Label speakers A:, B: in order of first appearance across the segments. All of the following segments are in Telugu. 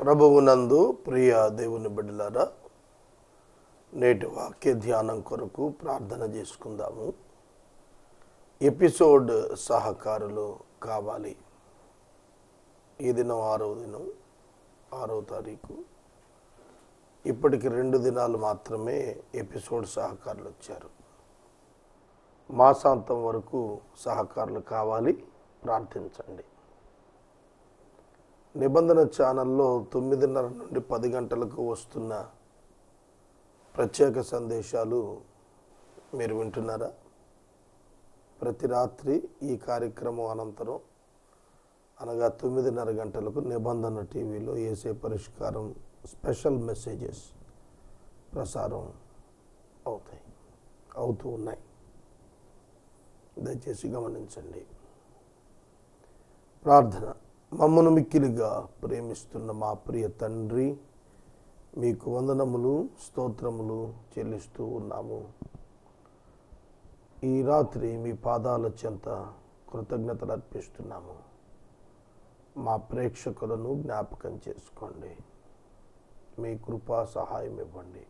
A: ప్రభువునందు ప్రియ దేవుని బిడ్డలారా నేటి వాక్య ధ్యానం కొరకు ప్రార్థన చేసుకుందాము. ఎపిసోడ్ సహకారులు కావాలి. ఈ దినం ఆరవ దినం ఆరవ తారీఖు. ఇప్పటికి రెండు దినాలు మాత్రమే ఎపిసోడ్ సహకారులు వచ్చారు. మాసాంతం వరకు సహకారులు కావాలి. ప్రార్థించండి. నిబంధన ఛానల్లో తొమ్మిదిన్నర నుండి పది గంటలకు వస్తున్న ప్రత్యేక సందేశాలు మీరు వింటున్నారా? ప్రతి రాత్రి ఈ కార్యక్రమం అనంతరం అనగా తొమ్మిదిన్నర గంటలకు నిబంధన టీవీలో ఏసే పరిష్కారం స్పెషల్ మెసేజెస్ ప్రసారం అవుతాయి అవుతూ ఉన్నాయి. దయచేసి గమనించండి. ప్రార్థన. మమ్మను మిక్కిలిగా ప్రేమిస్తున్న మా ప్రియ తండ్రి మీకు వందనములు స్తోత్రములు చెల్లిస్తూ ఉన్నాము. ఈ రాత్రి మీ పాదాల చెంత కృతజ్ఞతలు అర్పిస్తున్నాము. మా ప్రేక్షకులను జ్ఞాపకం చేసుకోండి. మీ కృపా సహాయం ఇవ్వండి.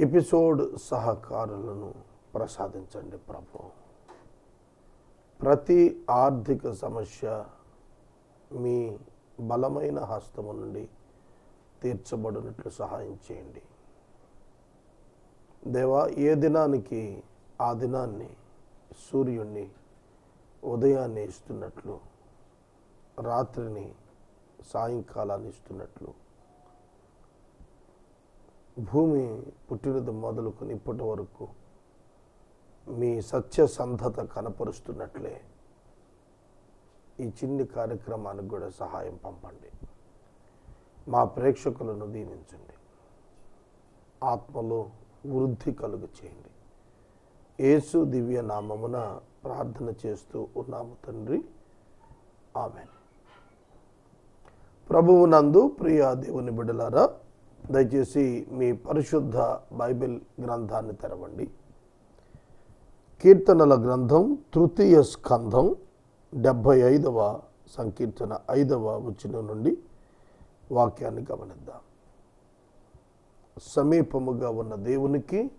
A: ఎపిసోడ్ సహకారులను ప్రసాదించండి ప్రభు. ప్రతి ఆర్థిక సమస్య మీ బలమైన హస్తము నుండి తీర్చబడినట్లు సహాయం చేయండి. దేవా ఏ దినానికి ఆ దినాన్ని సూర్యుణ్ణి ఉదయాన్నే ఇస్తున్నట్లు రాత్రిని సాయంకాలాన్ని ఇస్తున్నట్లు భూమి పుట్టినది మొదలుకొని ఇప్పటి వరకు మీ సత్యసంధత కనపరుస్తున్నట్లే ఈ చిన్ని కార్యక్రమానికి కూడా సహాయం పంపండి. మా ప్రేక్షకులను దీవించండి. ఆత్మలో వృద్ధి కలుగు చేయండి. యేసు దివ్య నామమున ప్రార్థన చేస్తూ ఉన్నాము తండ్రి. ఆమె ప్రభువునందు ప్రియ దేవుని బిడలారా దయచేసి మీ పరిశుద్ధ బైబిల్ గ్రంథాన్ని తెరవండి. కీర్తనల గ్రంథం తృతీయ స్కంధం డెబ్భై ఐదవ సంకీర్తన ఐదవ వచనం నుండి వాక్యాన్ని గమనిద్దాం. సమీపముగా ఉన్న దేవునికి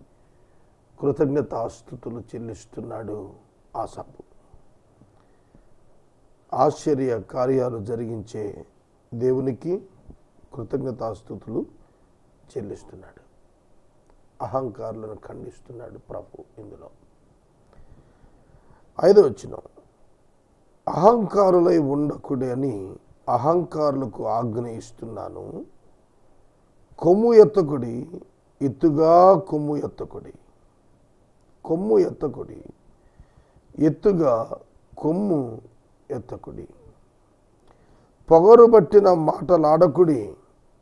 A: కృతజ్ఞతాస్థుతులు చెల్లిస్తున్నాడు ఆశాపు ఆశ్చర్య కార్యాలు జరిగించే దేవునికి కృతజ్ఞతాస్థుతులు చెల్లిస్తున్నాడు. అహంకారులను ఖండిస్తున్నాడు ప్రభు ఇందులో. ఐదో వచ్చిన అహంకారులై ఉండకుడని అని అహంకారులకు ఆజ్ఞ ఇస్తున్నాను కొమ్ము ఎత్తకుడి ఎత్తుగా కొమ్ము ఎత్తకుడి. కొమ్ము ఎత్తకుడి ఎత్తుగా కొమ్ము ఎత్తకుడి. పొగరు పట్టిన మాటలాడకుడి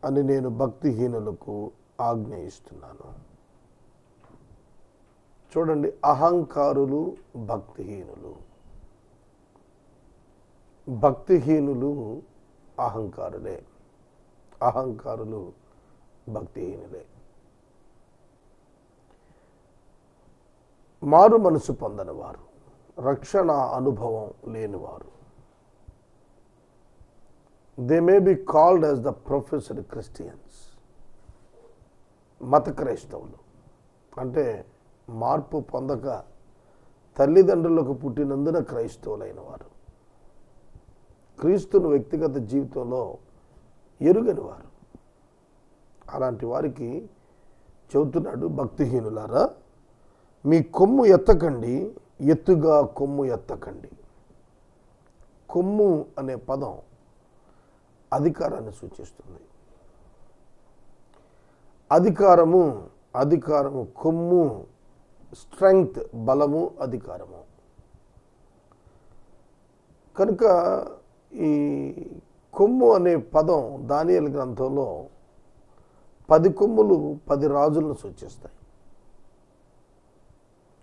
A: అని నేను భక్తిహీనులకు ఆజ్ఞ ఇస్తున్నాను చూడండి అహంకారులు భక్తిహీనులు. భక్తిహీనులు అహంకారులే. అహంకారులు భక్తిహీనులే. మారు మనసు పొందనివారు. రక్షణ అనుభవం లేనివారు. They may be called as the professor Christians మత క్రైస్తవులు. అంటే మార్పు పొందక తల్లిదండ్రులకు పుట్టినందున క్రైస్తవులైన వారు క్రీస్తును వ్యక్తిగత జీవితంలో ఎరుగని వారు. అలాంటి వారికి చెబుతున్నాడు భక్తిహీనులారా మీ కొమ్ము ఎత్తకండి ఎత్తుగా కొమ్ము ఎత్తకండి. కొమ్ము అనే పదం అధికారాన్ని సూచిస్తుంది. అధికారము అధికారము కొమ్ము స్ట్రెంగ్త్ బలము అధికారము. కనుక ఈ కొమ్ము అనే పదం దానియల గ్రంథంలో పది కొమ్ములు పది రాజులను సూచిస్తాయి.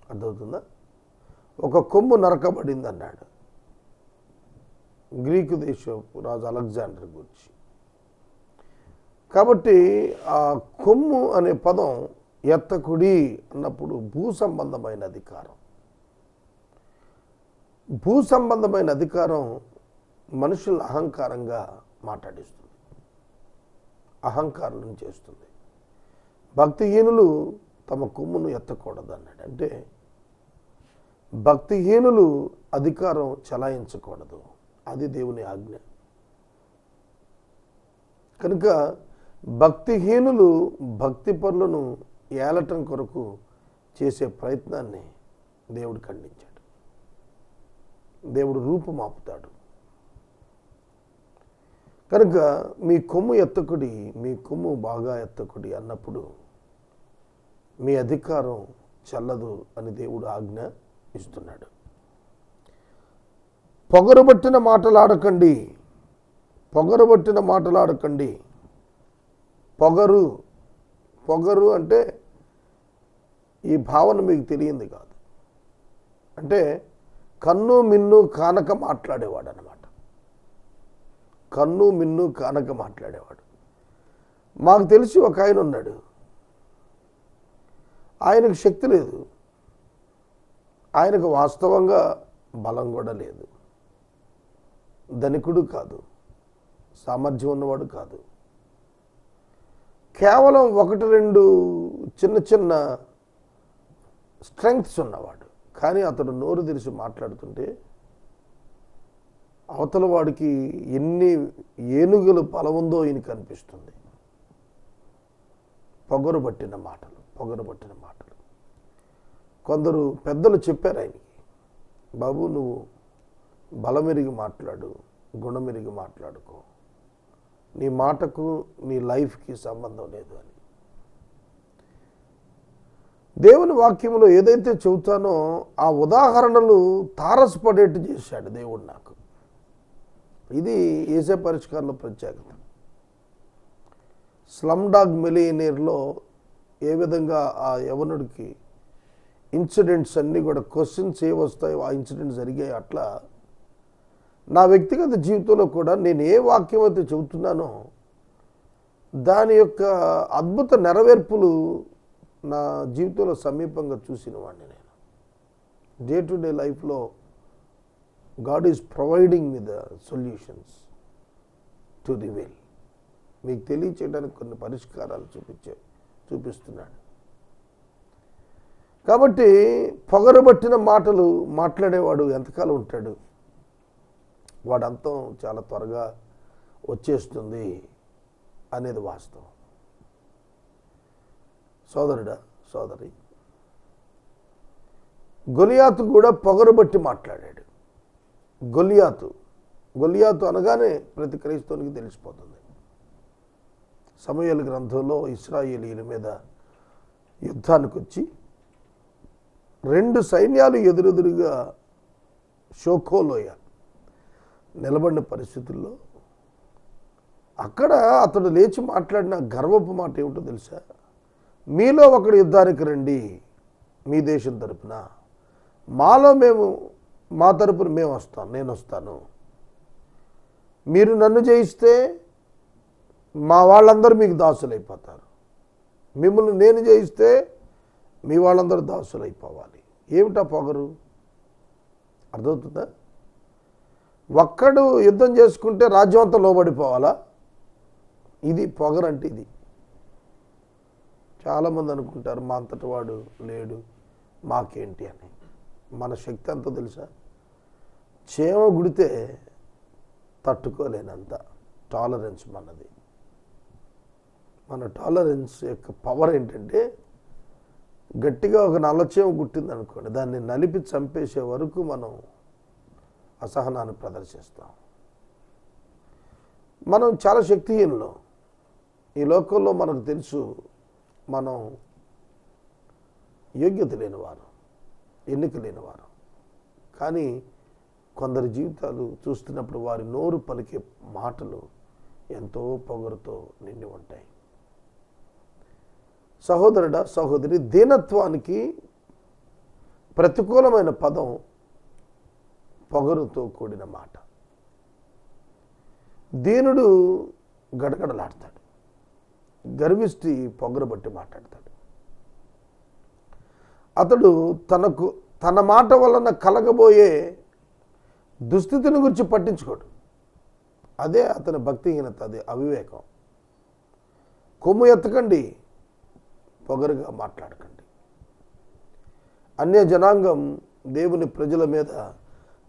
A: అర్థమవుతుందా? ఒక కొమ్ము నరకబడింది అన్నాడు గ్రీకు దేశపు రాజు అలెగ్జాండర్ గురించి. కాబట్టి ఆ కొమ్ము అనే పదం ఎత్తకుడి అన్నప్పుడు భూ సంబంధమైన అధికారం. భూ సంబంధమైన అధికారం మనుషులు అహంకారంగా మాట్లాడిస్తుంది. అహంకారం చేస్తుంది. భక్తిహీనులు తమ కొమ్మును ఎత్తకూడదు అన్నాడు అంటే భక్తిహీనులు అధికారం చలాయించకూడదు. అది దేవుని ఆజ్ఞ. కనుక భక్తిహీనులు భక్తి పనులను ఏలటం కొరకు చేసే ప్రయత్నాన్ని దేవుడు ఖండించాడు. దేవుడు రూపుమాపుతాడు. కనుక మీ కొమ్ము ఎత్తకుడి మీ కొమ్ము బాగా ఎత్తకుడి అన్నప్పుడు మీ అధికారం చల్లదు అని దేవుడు ఆజ్ఞ ఇస్తున్నాడు. పొగరుబట్టిన మాటలాడకండి పొగరుబట్టిన మాటలాడకండి. పొగరు పొగరు అంటే ఈ భావన మీకు తెలియంది కాదు. అంటే కన్ను మిన్ను కానక మాట్లాడేవాడు అనమాట కన్ను మిన్ను కానక మాట్లాడేవాడు. మాకు తెలిసి ఒక ఆయన ఉన్నాడు. ఆయనకు శక్తి లేదు. ఆయనకు వాస్తవంగా బలం కూడా లేదు. ధనికుడు కాదు. సామర్థ్యం ఉన్నవాడు కాదు. కేవలం ఒకటి రెండు చిన్న చిన్న స్ట్రెంగ్త్స్ ఉన్నవాడు. కానీ అతడు నోరు తెరిచి మాట్లాడుతుంటే అవతల వాడికి ఎన్ని ఏనుగులు బలం ఉందో ఈయనకి అనిపిస్తుంది. పొగరు పట్టిన మాటలు పొగరు పట్టిన మాటలు. కొందరు పెద్దలు చెప్పారు ఆయనకి బాబు నువ్వు బలమెరిగి మాట్లాడు గుణమెరిగి మాట్లాడుకో. నీ మాటకు నీ లైఫ్కి సంబంధం లేదు అని. దేవుని వాక్యంలో ఏదైతే చెబుతానో ఆ ఉదాహరణలు తారసపడేట్టు చేశాడు దేవుడు నాకు. ఇది ఏసే పరిష్కారంలో ప్రత్యేకత. స్లమ్ డాగ్ మిలియనీర్లో ఏ విధంగా ఆ యవనుడికి ఇన్సిడెంట్స్ అన్నీ కూడా క్వశ్చన్స్ ఏ వస్తాయో ఆ ఇన్సిడెంట్స్ జరిగాయి అట్లా నా వ్యక్తిగత జీవితంలో కూడా నేను ఏ వాక్యం అయితే చెబుతున్నానో దాని యొక్క అద్భుత నెరవేర్పులు నా జీవితంలో సమీపంగా చూసిన వాడిని నేను. డే టు డే లైఫ్లో God is providing me the solutions to the well మీకు తెలియచేయడానికి కొన్ని పరిష్కారాలు చూపించే చూపిస్తున్నాడు. కాబట్టి పొగరబట్టిన మాటలు మాట్లాడేవాడు ఎంతకాలం ఉంటాడు? వాడు అంతం చాలా త్వరగా వచ్చేస్తుంది అనేది వాస్తవం. సోదరుడా సోదరి గొలియాతు కూడా పొగరుబట్టి మాట్లాడాడు. గొలియాతు. గొలియాతు అనగానే ప్రతి క్రైస్తవునికి తెలిసిపోతుంది. సమయల గ్రంథంలో ఇస్రాయేలీల మీద యుద్ధానికి వచ్చి రెండు సైన్యాలు ఎదురెదురుగా షోకోలోయ నిలబడిన పరిస్థితుల్లో అక్కడ అతడు లేచి మాట్లాడిన గర్వపు మాట ఏమిటో తెలుసా? మీలో ఒకడు యుద్ధానికి రండి మీ దేశం తరపున. మాలో మేము మా తరపున మేము వస్తాం నేను వస్తాను. మీరు నన్ను జయిస్తే మా వాళ్ళందరూ మీకు దాసులైపోతారు. మిమ్మల్ని నేను జయిస్తే మీ వాళ్ళందరూ దాసులైపోవాలి. ఏమిటా పొగరు? అర్థమవుతుందా? ఒక్కడు యుద్ధం చేసుకుంటే రాజ్యం అంతా లోబడిపోవాలా? ఇది పొగరంటే ఇది. చాలామంది అనుకుంటారు మా అంతటి వాడు లేడు మాకేంటి అని. మన శక్తి అంతా తెలుసా? చేమ గుడితే తట్టుకోలేనంత టాలరెన్స్ మనది. మన టాలరెన్స్ యొక్క పవర్ ఏంటంటే గట్టిగా ఒక నల్లచేమ గుట్టిందనుకోండి దాన్ని నలిపి చంపేసే వరకు మనం అసహనాన్ని ప్రదర్శిస్తాం. మనం చాలా శక్తిహీనులు. ఈ లోకంలో మనకు తెలుసు మనం యోగ్యత లేనివారు ఎన్నిక లేనివారు. కానీ కొందరి జీవితాలు చూస్తున్నప్పుడు వారి నోరు పలికే మాటలు ఎంతో పొగరుతో నిండి ఉంటాయి. సహోదరుడ సహోదరి దీనత్వానికి ప్రతికూలమైన పదం పొగరుతో కూడిన మాట. దీనుడు గడగడలాడతాడు. గర్విష్టి పొగరబట్టి మాట్లాడతాడు. అతడు తనకు తన మాట వలన కలగబోయే దుస్థితిని గురించి పట్టించుకోడు. అదే అతని భక్తిహీనత అదే అవివేకం. కొమ్ము ఎత్తకండి పొగరుగా మాట్లాడకండి. అన్య జనాంగం దేవుని ప్రజల మీద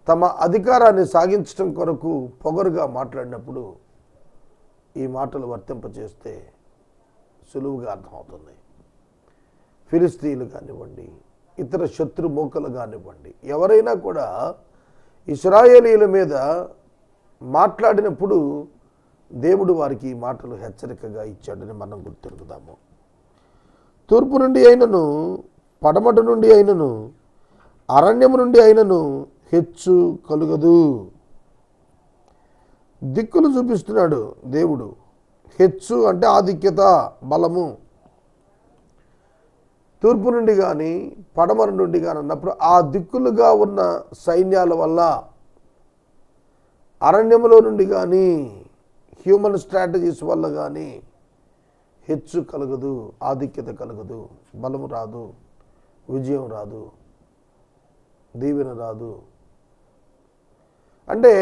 A: తమ అధికారాన్ని సాగించడం కొరకు పొగరుగా మాట్లాడినప్పుడు ఈ మాటలు వర్తింపచేస్తే సులువుగా అర్థమవుతుంది. ఫిలిస్తీన్లు కానివ్వండి ఇతర శత్రు మూకలు కానివ్వండి ఎవరైనా కూడా ఇస్రాయేలీల మీద మాట్లాడినప్పుడు దేవుడు వారికి ఈ మాటలు హెచ్చరికగా ఇచ్చాడని మనం గుర్తెరుగుదాము. తూర్పు నుండి అయినను పడమట నుండి అయినను అరణ్యము నుండి అయినను హెచ్చు కలుగదు. దిక్కులు చూపిస్తున్నాడు దేవుడు. హెచ్చు అంటే ఆధిక్యత బలము. తూర్పు నుండి కానీ పడమర నుండి కానీ అన్నప్పుడు ఆ దిక్కులుగా ఉన్న సైన్యాల వల్ల అరణ్యములో నుండి కానీ హ్యూమన్ స్ట్రాటజీస్ వల్ల కానీ హెచ్చు కలగదు ఆధిక్యత కలగదు బలము రాదు విజయం రాదు దీవెన రాదు. అంటే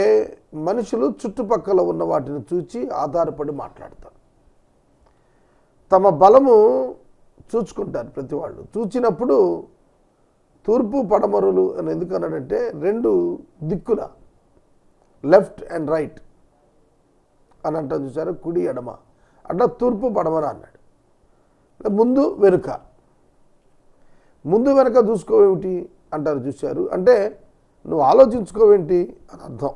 A: మనుషులు చుట్టుపక్కల ఉన్న వాటిని చూచి ఆధారపడి మాట్లాడతారు. తమ బలము చూచుకుంటారు ప్రతి వాళ్ళు. చూచినప్పుడు తూర్పు పడమరులు అని ఎందుకు అన్నాడంటే రెండు దిక్కుల లెఫ్ట్ అండ్ రైట్ అని అంటారు చూసారు కుడి ఎడమ. అట్లా తూర్పు పడమర అన్నాడు. ముందు వెనుక. ముందు వెనక చూసుకోవేమిటి అంటారు చూశారు. అంటే నువ్వు ఆలోచించుకోవేంటి అని అర్థం.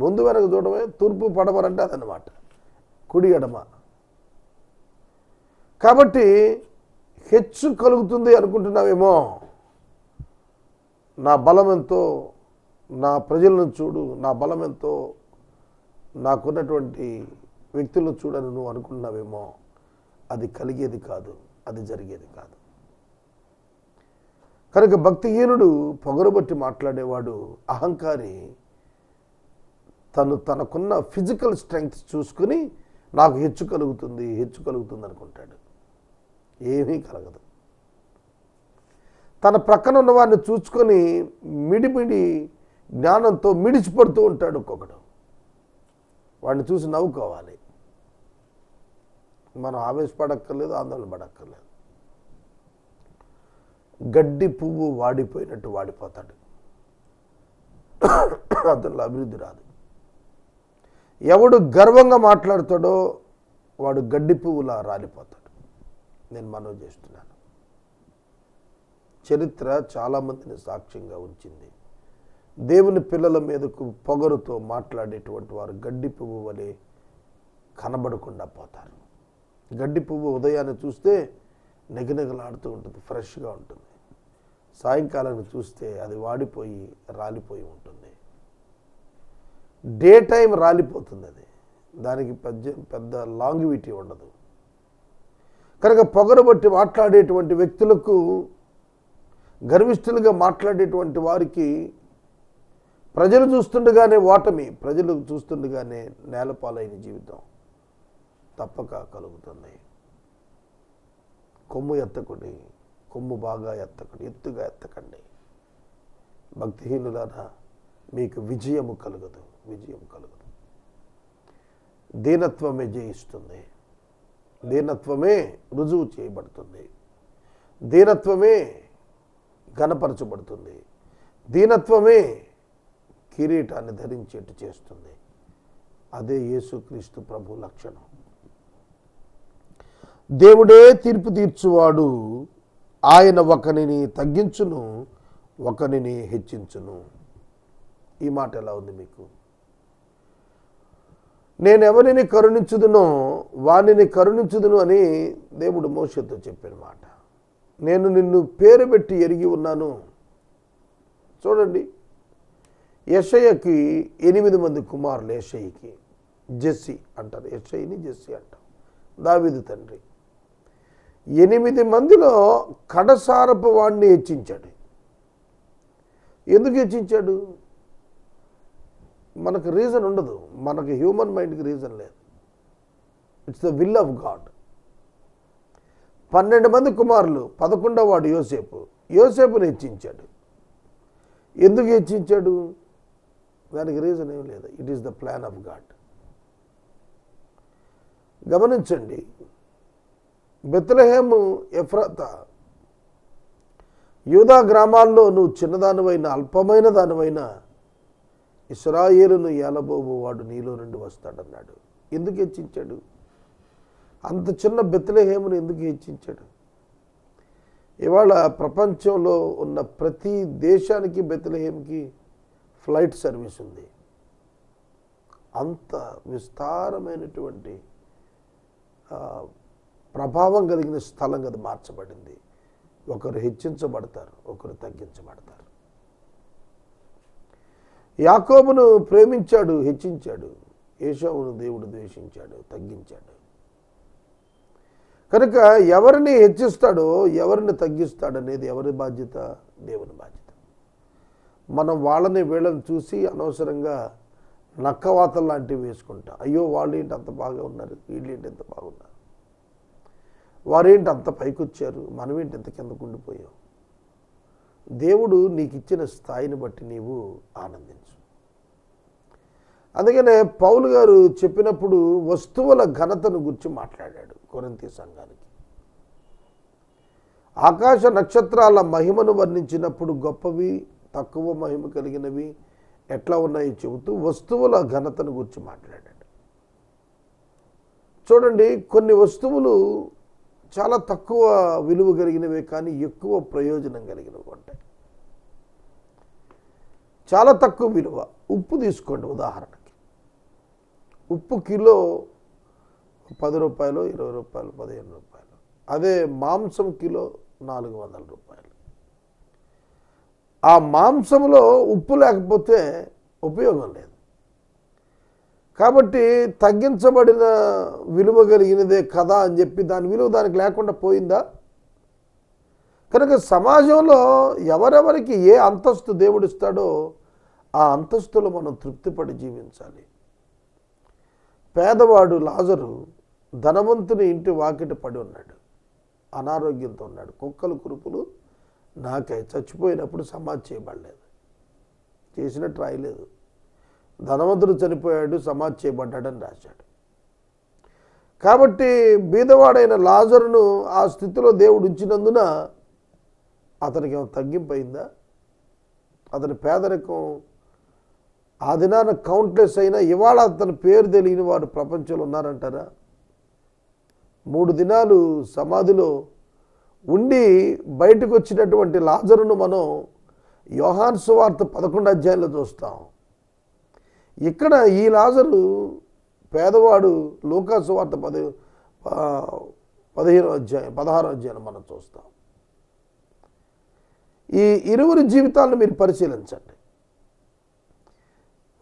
A: ముందు వెనక చూడమే తూర్పు పడమరంటే అదనమాట కుడి ఎడమ. కాబట్టి హెచ్చు కలుగుతుంది అనుకుంటున్నావేమో. నా బలం ఎంతో నా ప్రజలను చూడు నా బలం ఎంతో నాకున్నటువంటి వ్యక్తులను చూడని నువ్వు అనుకుంటున్నావేమో. అది కలిగేది కాదు అది జరిగేది కాదు. కనుక భక్తిహీనుడు పొగరుబట్టి మాట్లాడేవాడు అహంకారి తను తనకున్న ఫిజికల్ స్ట్రెంగ్త్ చూసుకుని నాకు హెచ్చు కలుగుతుంది హెచ్చు కలుగుతుంది అనుకుంటాడు. ఏమీ కలగదు. తన ప్రక్కన ఉన్నవాడిని చూసుకొని మిడిమిడి జ్ఞానంతో మిడిచిపడుతూ ఉంటాడు ఒక్కొక్కడు వాడిని చూసి నవ్వుకోవాలి. మనం ఆవేశపడక్కర్లేదు ఆందోళన పడక్కర్లేదు. గడ్డి పువ్వు వాడిపోయినట్టు వాడిపోతాడు. అతనిలో అభివృద్ధి రాదు. ఎవడు గర్వంగా మాట్లాడతాడో వాడు గడ్డి పువ్వులా రాలిపోతాడు. నేను మనవి చేస్తున్నాను. చరిత్ర చాలామందిని సాక్ష్యంగా ఉంచింది. దేవుని పిల్లల మీదకు పొగరుతో మాట్లాడేటువంటి వారు గడ్డి పువ్వు వలె కనబడకుండా పోతారు. గడ్డి పువ్వు ఉదయాన్నే చూస్తే నెగనెగలాడుతూ ఉంటుంది ఫ్రెష్గా ఉంటుంది. సాయంకాలాన్ని చూస్తే అది వాడిపోయి రాలిపోయి ఉంటుంది. డే టైం రాలిపోతుంది అది. దానికి పెద్ద పెద్ద లాంగ్విటీ ఉండదు. కనుక పొగరబట్టి మాట్లాడేటువంటి వ్యక్తులకు గర్విష్ఠులుగా మాట్లాడేటువంటి వారికి ప్రజలు చూస్తుండగానే ఓటమి ప్రజలు చూస్తుండగానే నేలపాలైన జీవితం తప్పక కలుగుతుంది. కొమ్ము ఎత్తకుడి కొమ్ము బాగా ఎత్తకండి ఎత్తుగా ఎత్తకండి. భక్తిహీనులారా మీకు విజయము కలగదు విజయం కలగదు. దీనత్వమే జయిస్తుంది. దీనత్వమే రుజువు చేయబడుతుంది. దీనత్వమే గనపరచబడుతుంది దీనత్వమే కిరీటాన్ని ధరించేట్టు చేస్తుంది. అదే యేసుక్రీస్తు ప్రభు లక్షణం. దేవుడే తీర్పు తీర్చువాడు. ఆయన ఒకరిని తగ్గించును ఒకరిని హెచ్చించును. ఈ మాట ఎలా ఉంది మీకు? నేను ఎవరిని కరుణించుదునో వానిని కరుణించుదును అని దేవుడు మోషతో చెప్పిన మాట నేను నిన్ను పేరు పెట్టి ఎరిగి ఉన్నాను. చూడండి యషయ్యకి ఎనిమిది మంది కుమారులు యషయ్యకి జెస్సి అంటారు యషయ్యని జెస్సి అంటారు దావీదు తండ్రి. ఎనిమిది మందిలో కడసారపు వాడిని హెచ్చించాడు. ఎందుకు హెచ్చించాడు? మనకు రీజన్ ఉండదు. మనకు హ్యూమన్ మైండ్కి రీజన్ లేదు. It's the will of God పన్నెండు మంది కుమారులు పదకొండవ వాడు యోసేపు. యోసేపుని హెచ్చించాడు. ఎందుకు హెచ్చించాడు? దానికి రీజన్ ఏం లేదు. It is the plan of God గమనించండి. బెత్లహేము ఎఫ్రత యూదా గ్రామాల్లో నువ్వు చిన్నదానివైన అల్పమైన దానివైనా ఇస్రాయేలును ఏలబోబోవాడు నీలో నుండి వస్తాడన్నాడు. ఎందుకు హెచ్చించాడు? అంత చిన్న బెత్లహేమును ఎందుకు హెచ్చించాడు? ఇవాళ ప్రపంచంలో ఉన్న ప్రతి దేశానికి బెత్లహేమ్కి ఫ్లైట్ సర్వీస్ ఉంది. అంత విస్తారమైనటువంటి ప్రభావం కలిగిన స్థలంగా అది మార్చబడింది. ఒకరు హెచ్చించబడతారు ఒకరు తగ్గించబడతారు. యాకోబును ప్రేమించాడు హెచ్చించాడు. యేషోవును దేవుడు ద్వేషించాడు తగ్గించాడు. కనుక ఎవరిని హెచ్చిస్తాడో ఎవరిని తగ్గిస్తాడు అనేది ఎవరి బాధ్యత? దేవుని బాధ్యత. మనం వాళ్ళని వీళ్ళని చూసి అనవసరంగా నక్కవాతలు లాంటివి వేసుకుంటాం. అయ్యో వాళ్ళు ఏంటి అంత బాగా ఉన్నారు? వీళ్ళు ఏంటి ఎంత బాగున్నారు? వారేంటి అంత పైకొచ్చారు? మనమేంటి ఎంత కిందకు ఉండిపోయాం? దేవుడు నీకు ఇచ్చిన స్థాయిని బట్టి నీవు ఆనందించు. అందుకనే పౌలు గారు చెప్పినప్పుడు వస్తువుల ఘనతను గురించి మాట్లాడాడు కొరంతి సంఘానికి. ఆకాశ నక్షత్రాల మహిమను వర్ణించినప్పుడు గొప్పవి తక్కువ మహిమ కలిగినవి ఎట్లా ఉన్నాయో చెబుతూ వస్తువుల ఘనతను గురించి మాట్లాడాడు. చూడండి కొన్ని వస్తువులు చాలా తక్కువ విలువ కలిగినవే కానీ ఎక్కువ ప్రయోజనం కలిగినవి ఉంటాయి. చాలా తక్కువ విలువ. ఉప్పు తీసుకోండి ఉదాహరణ ఉప్పు కిలో పది రూపాయలు ఇరవై రూపాయలు పదిహేను రూపాయలు. అదే మాంసం కిలో నాలుగు వందల రూపాయలు. ఆ మాంసంలో ఉప్పు లేకపోతే ఉపయోగం లేదు. కాబట్టి తగ్గించబడిన విలువ కలిగినదే కదా అని చెప్పి దాని విలువ దానికి లేకుండా పోయిందా? కనుక సమాజంలో ఎవరెవరికి ఏ అంతస్తు దేవుడిస్తాడో ఆ అంతస్తులో మనం తృప్తిపడి జీవించాలి. పేదవాడు లాజరు ధనవంతుని ఇంటి వాకిట పడి ఉన్నాడు. అనారోగ్యంతో ఉన్నాడు. కుక్కలు కురుపులు నాకై చచ్చిపోయినప్పుడు సమాధి చేయబడలేదు. చేసినట్టు రాయలేదు ధనవంతుడు చనిపోయాడు సమాధి చేయబడ్డాడని రాశాడు. కాబట్టి బీదవాడైన లాజరును ఆ స్థితిలో దేవుడు ఉంచినందున అతనికి ఏమైనా తగ్గింపు అయిందా? అతని పేదరికం ఆ దినాన కౌంట్లెస్ అయినా ఇవాళ అతని పేరు తెలియని వారు ప్రపంచంలో ఉన్నారంటారా? మూడు దినాలు సమాధిలో ఉండి బయటకు వచ్చినటువంటి లాజరును మనం యోహాన్ సువార్త పదకొండు అధ్యాయంలో చూస్తాం. ఇక్కడ ఈ లాజరు పేదవాడు లూకా సువార్త పది పదిహేనో అధ్యాయం పదహారో అధ్యాయం మనం చూస్తాం. ఈ ఇరువురి జీవితాలను మీరు పరిశీలించండి.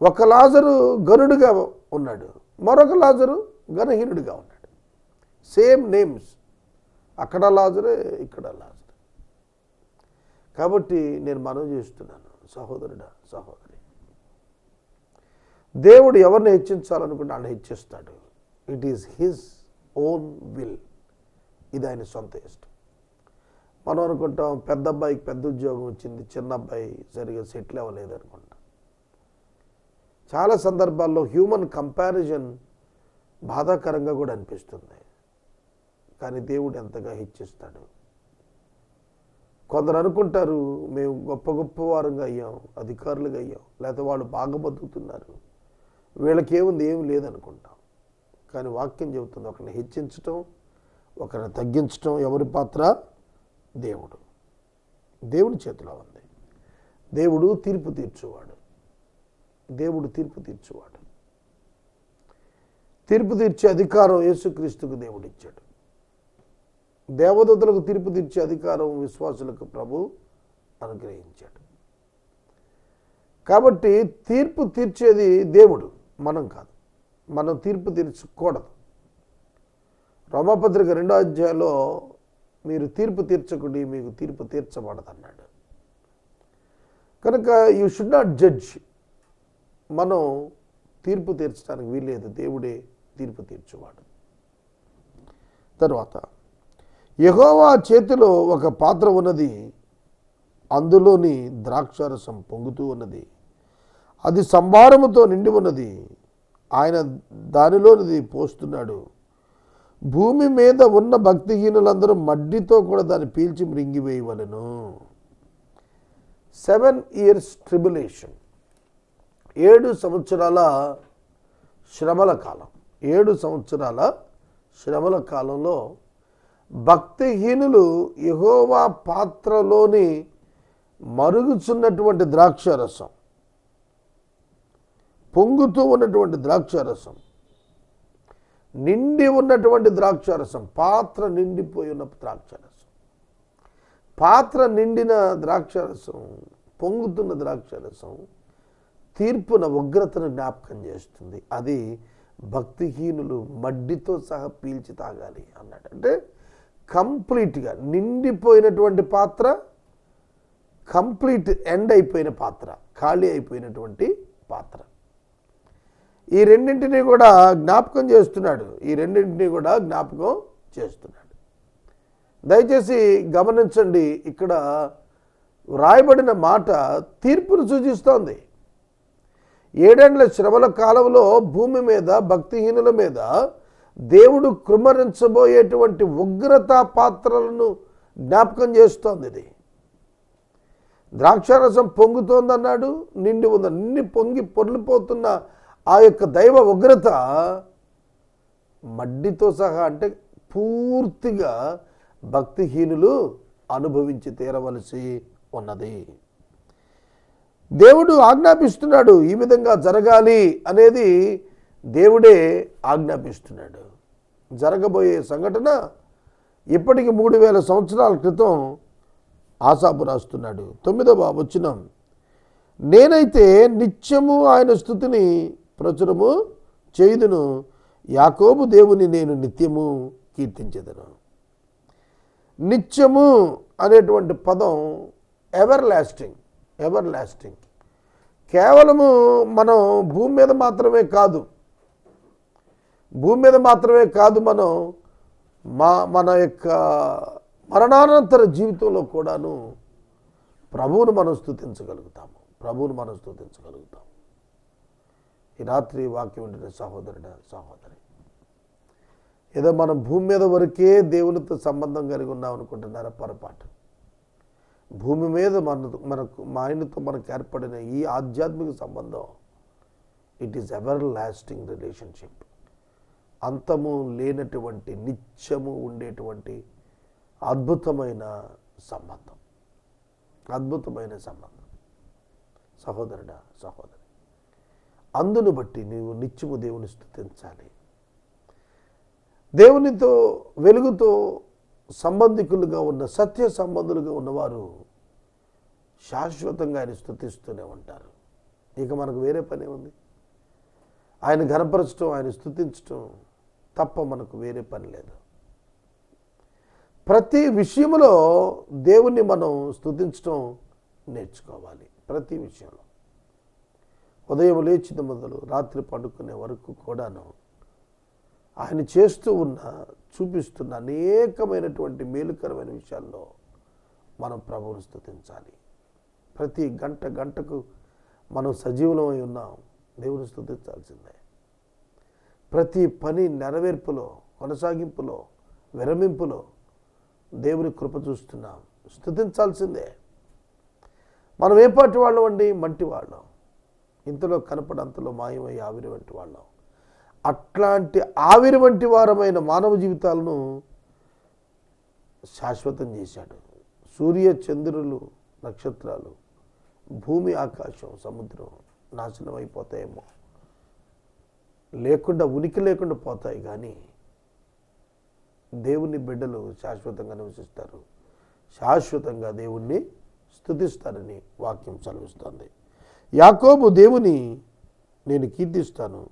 A: ఒక లాజరు గనుడుగా ఉన్నాడు మరొక లాజరు గణహీనుడిగా ఉన్నాడు. సేమ్ నేమ్స్ అక్కడ లాజరే ఇక్కడ లాజరు. కాబట్టి నేను మనం చేస్తున్నాను సహోదరుడా సహోదరి. దేవుడు ఎవరిని హెచ్చించాలనుకుంటే ఆయన హెచ్చిస్తాడు. It is his own will ఇది ఆయన సొంత ఇష్టం. మనం అనుకుంటాం పెద్ద అబ్బాయికి పెద్ద ఉద్యోగం వచ్చింది చిన్న అబ్బాయి సరిగా సెటిల్ అవ్వలేదు అనుకుంటాం చాలా సందర్భాల్లో హ్యూమన్ కంపారిజన్ బాధాకరంగా కూడా అనిపిస్తుంది. కానీ దేవుడు ఎంతగా హెచ్చిస్తాడు. కొందరు అనుకుంటారు మేము గొప్ప గొప్ప వారంగా అయ్యాం అధికారులుగా అయ్యాం లేకపోతే వాళ్ళు బాగా బతుకుతున్నారు. వీళ్ళకి ఏముంది ఏమి లేదనుకుంటాం. కానీ వాక్యం చెబుతుంది ఒకరిని హెచ్చించటం ఒకరిని తగ్గించటం ఎవరి పాత్ర? దేవుడు. దేవుడి చేతిలో ఉంది. దేవుడు తీర్పు తీర్చువాడు. దేవుడు తీర్పు తీర్చేవాడు. తీర్పు తీర్చే అధికారం యేసుక్రీస్తుకు దేవుడు ఇచ్చాడు దేవదూతలకు తీర్పు తీర్చే అధికారం విశ్వాసులకు ప్రభు అనుగ్రహించాడు. కాబట్టి తీర్పు తీర్చేది దేవుడు మనం కాదు. మనం తీర్పు తీర్చకూడదు. రోమపత్రిక రెండో అధ్యాయంలో మీరు తీర్పు తీర్చకుడి మీకు తీర్పు తీర్చబడదన్నాడు. కనుక యూ షుడ్ నాట్ జడ్జ్ మనం తీర్పు తీర్చడానికి వీల్లేదు. దేవుడే తీర్పు తీర్చేవాడు. తరువాత యహోవా చేతిలో ఒక పాత్ర ఉన్నది. అందులోని ద్రాక్షారసం పొంగుతూ ఉన్నది. అది సంభారముతో నిండి ఉన్నది. ఆయన దానిలోనిది పోస్తున్నాడు. భూమి మీద ఉన్న భక్తిహీనులందరూ మడ్డితో కూడా దాన్ని పీల్చి మృంగివేయవలను. Seven years tribulation. ఏడు సంవత్సరాల శ్రమల కాలం. ఏడు సంవత్సరాల శ్రమల కాలంలో భక్తిహీనులు యహోవా పాత్రలోని మరుగుచున్నటువంటి ద్రాక్షారసం పొంగుతూ ఉన్నటువంటి ద్రాక్షారసం నిండి ఉన్నటువంటి ద్రాక్షారసం పాత్ర నిండిపోయి ఉన్న ద్రాక్షారసం. పాత్ర నిండిన ద్రాక్షారసం పొంగుతున్న ద్రాక్షారసం తీర్పున ఉగ్రతను జ్ఞాపకం చేస్తుంది. అది భక్తిహీనులు మడ్డితో సహా పీల్చి తాగాలి అన్నాడు. అంటే కంప్లీట్గా నిండిపోయినటువంటి పాత్ర కంప్లీట్ ఎండ్ అయిపోయిన పాత్ర ఖాళీ అయిపోయినటువంటి పాత్ర. ఈ రెండింటినీ కూడా జ్ఞాపకం చేస్తున్నాడు. ఈ రెండింటినీ కూడా జ్ఞాపకం చేస్తున్నాడు. దయచేసి గమనించండి ఇక్కడ వ్రాయబడిన మాట తీర్పును సూచిస్తోంది. ఏడేండ్ల శ్రమల కాలంలో భూమి మీద భక్తిహీనుల మీద దేవుడు కృమరించబోయేటువంటి ఉగ్రతా పాత్రలను జ్ఞాపకం చేస్తోంది ఇది. ద్రాక్షారసం పొంగుతోందన్నాడు నిండి ఉంది నిండి పొంగి పొర్లిపోతున్న ఆ యొక్క దైవ ఉగ్రత మడ్డితో సహా అంటే పూర్తిగా భక్తిహీనులు అనుభవించి తీరవలసి ఉన్నది. దేవుడు ఆజ్ఞాపిస్తున్నాడు ఈ విధంగా జరగాలి అనేది దేవుడే ఆజ్ఞాపిస్తున్నాడు. జరగబోయే సంఘటన ఇప్పటికి మూడు వేల సంవత్సరాల క్రితం ఆశాపు రాస్తున్నాడు. తొమ్మిదవ వచనం. నేనైతే నిత్యము ఆయన స్థుతిని ప్రచురము చేయుదును. యాకోబు దేవుని నేను నిత్యము కీర్తించెదను. నిత్యము అనేటువంటి పదం ఎవర్ లాస్టింగ్ ఎవర్ లాస్టింగ్ కేవలము మనం భూమి మీద మాత్రమే కాదు భూమి మీద మాత్రమే కాదు మనం మా మన యొక్క మరణానంతర జీవితంలో కూడాను ప్రభువును మనం స్థుతించగలుగుతాము ప్రభువును మనం స్థుతించగలుగుతాము. ఈ రాత్రి వాక్యం ఉండిన సహోదరుడ సహోదరి ఏదో మనం భూమి మీద వరకే దేవునితో సంబంధం కలిగి ఉన్నాం అనుకుంటున్నారా పొరపాటు? భూమి మీద మన మనకు మా ఆయనతో మనకు ఏర్పడిన ఈ ఆధ్యాత్మిక సంబంధం it is everlasting relationship అంతము లేనటువంటి నిత్యము ఉండేటువంటి అద్భుతమైన సంబంధం. అద్భుతమైన సంబంధం. సహోదరుడా సహోదరి అందును బట్టి నీవు నిత్యము దేవుని స్థుతించాలి. దేవునితో వెలుగుతో సంబంధికులుగా ఉన్న సత్య సంబంధులుగా ఉన్నవారు శాశ్వతంగా ఆయన స్థుతిస్తూనే ఉంటారు. ఇక మనకు వేరే పని ఉంది ఆయన ఘనపరచడం ఆయన స్థుతించడం తప్ప మనకు వేరే పని లేదు. ప్రతి విషయంలో దేవుణ్ణి మనం స్థుతించడం నేర్చుకోవాలి. ప్రతి విషయంలో. ఉదయం లేచిన మొదలు రాత్రి పడుకునే వరకు కూడాను ఆయన చేస్తూ ఉన్న చూపిస్తున్న అనేకమైనటువంటి మేలుకరమైన విషయాల్లో మనం ప్రభువును స్థుతించాలి ప్రతి గంట గంటకు మనం సజీవులమై ఉన్నాం. దేవుని స్థుతించాల్సిందే ప్రతి పని నెరవేర్పులో కొనసాగింపులో విరమింపులో దేవుని కృప చూస్తున్నాం. స్థుతించాల్సిందే మనం ఏ పాటి వాళ్ళం అండి? మంటి వాళ్ళం. ఇంతలో కనపడంతలో మాయమై ఆవిరి వంటి వాళ్ళం. అట్లాంటి ఆవిరి వంటి వారమైన మానవ జీవితాలను శాశ్వతం చేశాడు. సూర్య చంద్రులు నక్షత్రాలు భూమి ఆకాశం సముద్రం నాశనం అయిపోతాయేమో. లేకుండా ఉనికి లేకుండా పోతాయి కానీ దేవుని బిడ్డలు శాశ్వతంగా నివసిస్తారు. శాశ్వతంగా దేవుణ్ణి స్థుతిస్తారని వాక్యం చదివిస్తుంది యాకోబు దేవుని నేను కీర్తిస్తాను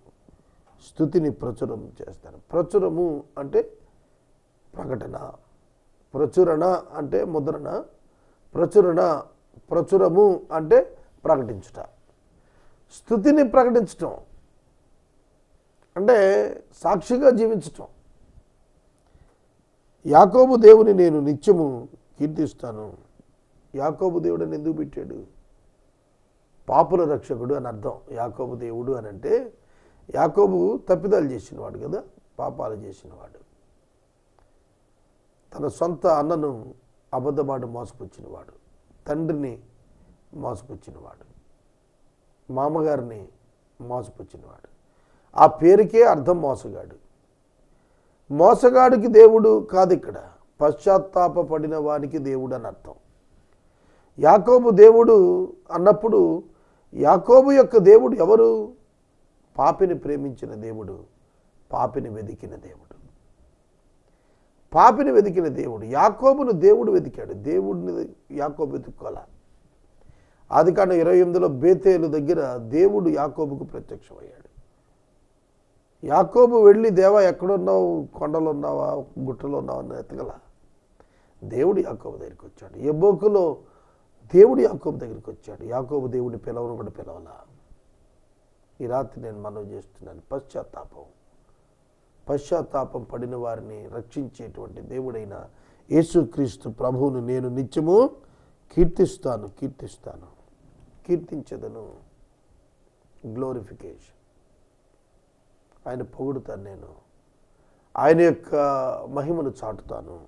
A: స్థుతిని ప్రచురం చేస్తాను ప్రచురము అంటే ప్రకటన. ప్రచురణ అంటే ముద్రణ. ప్రచురణ ప్రచురము అంటే ప్రకటించుట. స్థుతిని ప్రకటించటం. అంటే సాక్షిగా జీవించటం. యాకోబు దేవుని నేను నిత్యము కీర్తిస్తాను. యాకోబు దేవుడని ఎందుకు పెట్టాడు? పాపుల రక్షకుడు అని అర్థం. యాకోబు దేవుడు అని అంటే యాకోబు తప్పిదాలు చేసినవాడు కదా పాపాలు చేసినవాడు. తన సొంత అన్నను అబద్ధమాట మోసపుచ్చినవాడు తండ్రిని మోసపుచ్చినవాడు మామగారిని మోసపుచ్చినవాడు ఆ పేరుకే అర్థం మోసగాడు. మోసగాడికి దేవుడు కాదు ఇక్కడ పశ్చాత్తాపపడిన వానికి దేవుడు అని అర్థం. యాకోబు దేవుడు అన్నప్పుడు యాకోబు యొక్క దేవుడు ఎవరు? పాపిని ప్రేమించిన దేవుడు పాపిని వెదికిన దేవుడు. పాపిని వెతికిన దేవుడు యాకోబును దేవుడు వెతికాడు దేవుడిని యాకోబు వెతుక్కోలే అది కాను ఇరవై ఎనిమిదిలో బేతేలు దగ్గర దేవుడు యాకోబుకు ప్రత్యక్షమయ్యాడు. యాకోబు వెళ్ళి దేవా ఎక్కడున్నావు? కొండలు ఉన్నావా గుట్టలో ఉన్నావా అని ఎతగల దేవుడు యాకోబు దగ్గరికి వచ్చాడు. ఎబ్బోకులో దేవుడు యాకోబు దగ్గరికి వచ్చాడు. యాకోబు దేవుడిని పిలవను కూడా పిలవలా. ఈ రాత్రి నేను మనవి చేస్తున్నాను. పశ్చాత్తాపం. పశ్చాత్తాపం పడిన వారిని రక్షించేటువంటి దేవుడైన యేసుక్రీస్తు ప్రభువును నేను నిత్యము కీర్తిస్తాను కీర్తిస్తాను. కీర్తించదను. గ్లోరిఫికేషన్ ఆయన పొగుడుతాను నేను. ఆయన యొక్క మహిమను చాటుతాను.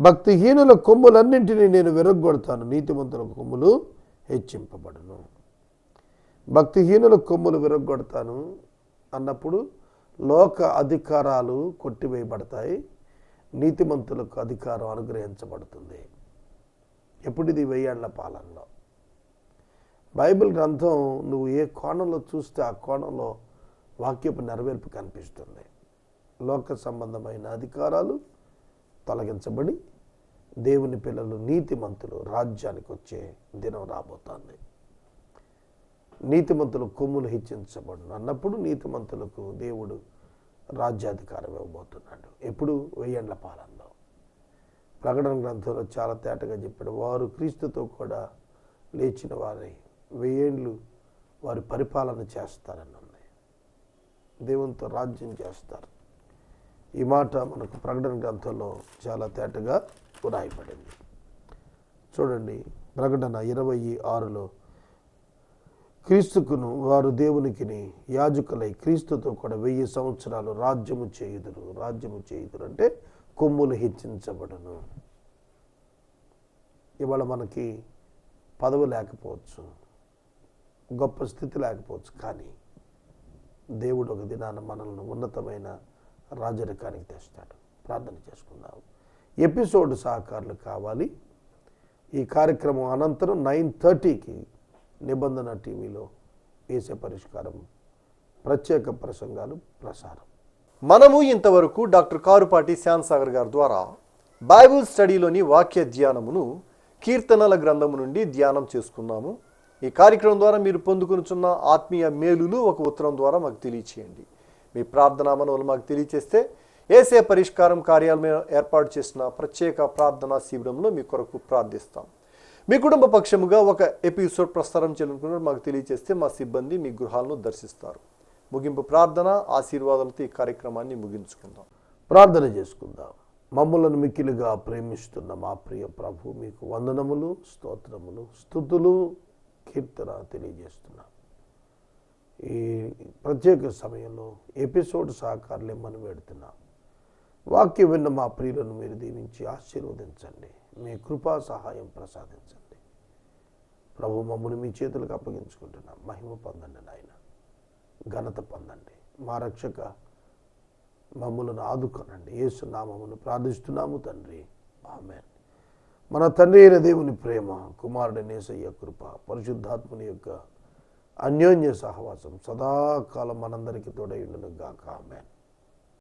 A: భక్తిహీనుల కొమ్ములన్నింటినీ నేను విరగ్గొడతాను. నీతిమంతుల కొమ్ములు హెచ్చింపబడును. భక్తిహీనుల కొమ్ములు విరగొడతాను అన్నప్పుడు లోక అధికారాలు కొట్టివేయబడతాయి. నీతిమంతులకు అధికారం అనుగ్రహించబడుతుంది. ఎప్పుడు ఇది వెయ్యేళ్ళ పాలనలో? బైబిల్ గ్రంథం నువ్వు ఏ కోణంలో చూస్తే ఆ కోణంలో వాక్యపు నెరవేర్పు కనిపిస్తుంది. లోక సంబంధమైన అధికారాలు తొలగించబడి దేవుని పిల్లలు నీతిమంతులు రాజ్యానికి వచ్చే దినం రాబోతోంది. నీతిమంతులు కొమ్ములు హెచ్చించబడును. అన్నప్పుడు నీతిమంతులకు దేవుడు రాజ్యాధికారం ఇవ్వబోతున్నాడు. ఎప్పుడు? వెయ్యండ్ల పాలనలో. ప్రకటన గ్రంథంలో చాలా తేటగా చెప్పాడు. వారు క్రీస్తుతో కూడా లేచిన వారి వెయ్యేండ్లు వారి పరిపాలన చేస్తారని ఉంది. దేవునితో రాజ్యం చేస్తారు. ఈ మాట మనకు ప్రకటన గ్రంథంలో చాలా తేటగా రాయబడింది చూడండి ప్రకటన ఇరవై ఆరులో క్రీస్తుకును వారు దేవునికిని యాజకులై క్రీస్తుతో కూడా వెయ్యి సంవత్సరాలు రాజ్యము చేయుదురు. రాజ్యము చేయుదురు అంటే కొమ్ములు హెచ్చించబడును. ఇవాళ మనకి పదవి లేకపోవచ్చు గొప్ప స్థితి లేకపోవచ్చు కానీ దేవుడు ఒక దినాన మనల్ని ఉన్నతమైన రాజరికానికి తెస్తాడు. ప్రార్థన చేసుకుందాం. ఎపిసోడ్ సహకారులు కావాలి. ఈ కార్యక్రమం అనంతరం నైన్ థర్టీకి నిబంధన టీవీలో వేసే పరిష్కారం ప్రత్యేక ప్రసంగాలు ప్రసారం.
B: మనము ఇంతవరకు డాక్టర్ కారుపాటి శ్యాన్సాగర్ గారి ద్వారా బైబుల్ స్టడీలోని వాక్య ధ్యానమును కీర్తనల గ్రంథము నుండి ధ్యానం చేసుకున్నాము. ఈ కార్యక్రమం ద్వారా మీరు పొందుకునుచున్న ఆత్మీయ మేలులు ఒక ఉత్తరం ద్వారా మాకు తెలియచేయండి. మీ ప్రార్థనా మనవులు మాకు తెలియచేస్తే ఏసే పరిష్కారం కార్యాలయం ఏర్పాటు చేసిన ప్రత్యేక ప్రార్థనా శిబిరంలో మీ కొరకు ప్రార్థిస్తాం. మీ కుటుంబ పక్షముగా ఒక ఎపిసోడ్ ప్రసారం చేయాలనుకున్నారు మాకు తెలియజేస్తే మా సిబ్బంది మీ గృహాలను దర్శిస్తారు. ముగింపు ప్రార్థన ఆశీర్వాదాలతో ఈ కార్యక్రమాన్ని ముగించుకుందాం.
A: ప్రార్థన చేసుకుందాం. మమ్మలను మిక్కిలుగా ప్రేమిస్తున్న మా ప్రియ ప్రభు మీకు వందనములు స్తోత్రములు స్థుతులు కీర్తన తెలియజేస్తున్నాం. ఈ ప్రత్యేక సమయంలో ఎపిసోడ్ సహకారులు మనం పెడుతున్నాం వాక్యం విన్న మా ప్రియులను మీరు దీవించి ఆశీర్వదించండి. మీ కృపా సహాయం ప్రసాదించండి. ప్రభు మమ్మల్ని మీ చేతులకు అప్పగించుకుంటున్నాం. మహిమ పొందండి నాయన. ఘనత పొందండి. మా రక్షక మమ్మలను ఆదుకొనండి. ఏసునామమును ప్రార్థిస్తున్నాము తండ్రి. ఆమెన్. మన తండ్రి అయిన దేవుని ప్రేమ కుమారుడి నేసయ్య కృప పరిశుద్ధాత్ముని యొక్క అన్యోన్య సహవాసం సదాకాలం మనందరికీ తోడై ఉండును గాక ఆమెన్.